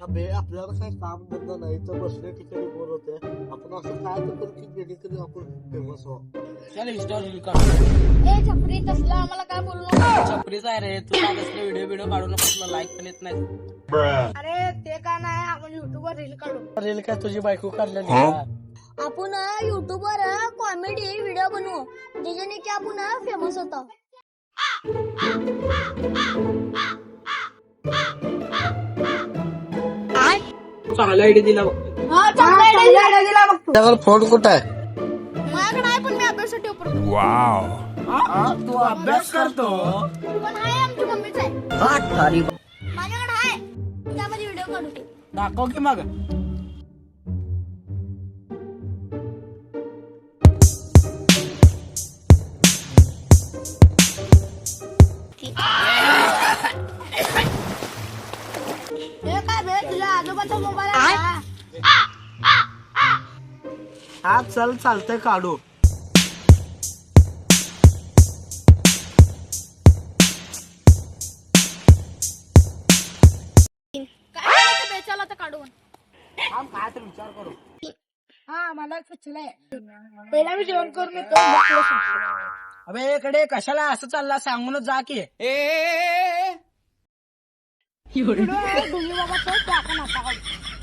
अबे आपल्याला काय काम धंदा नाही तर बसल्या ठिकाणी बोर होते आपण असं काय तर करू की जेणेकरून आपण फेमस हो चल इंस्टावर रील काढ. ए छपरी तसलं आम्हाला काय बोलू नको. छपरीचा आहे रे कसले व्हिडिओ व्हिडिओ काढू नको तुला लाईक पण येत नाही अरे ते काय नाही आपण युट्यूबवर रील काढू. रील काय तुझी बायको काढलेली का? आपण युट्यूबवर कॉमेडी व्हिडिओ बनवू ज्याच्याने की आपण फेमस होतो. चांगला आयडिया दिला बघ. हा चांगला idea दिला. त्यावर फ़ोन कुठं आहे? माझ्याकडे आहे पण मी अभ्यासासाठी वापरतो. तू अभ्यास करतो. पण आहे आमची मम्मीच आहे. माझ्याकडे आहे त्यामध्ये व्हिडिओ काढू दाखव की मग. आजोबाचा मोबाईल? हा चल चालतंय काढू. काय करायचं बे चला तर काढून. थांब, काय तर विचार करू. हा मला पहिला मी जेवण करून येतो. अबे इकडे कशाला असं चालला? सांगूनच जा की. व्हिडिओ आहे डुंगी बाबाचा तो आपण आता काढू